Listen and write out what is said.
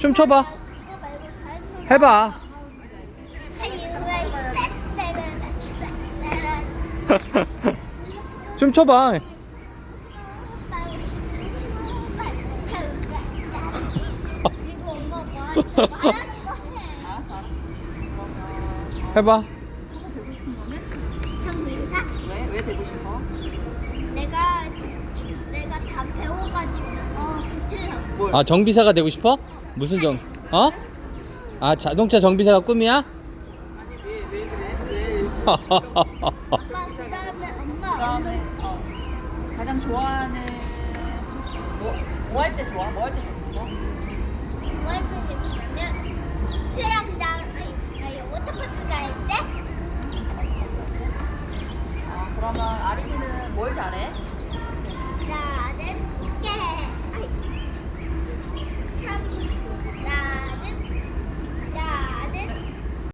춤 춰봐. 해봐. 춤 춰봐. 해. 해봐. 가서 되고 싶은 거는? 정민아, 왜? 왜 되고 싶어? 내가 내가 다 배워가지고 어 고치려고. 아 정비사가 되고 싶어? 무슨 정? 어? 아 자동차 정비사가 꿈이야? 엄마 그다음에 엄마 그다음에 어, 가장 좋아하는 뭐 뭐할 때 좋아? 뭐 할 때 재밌어? 뭐 해도 재밌냐면 수영장 아니 아니 워터파크 갈 때? 아, 그러면 아린이는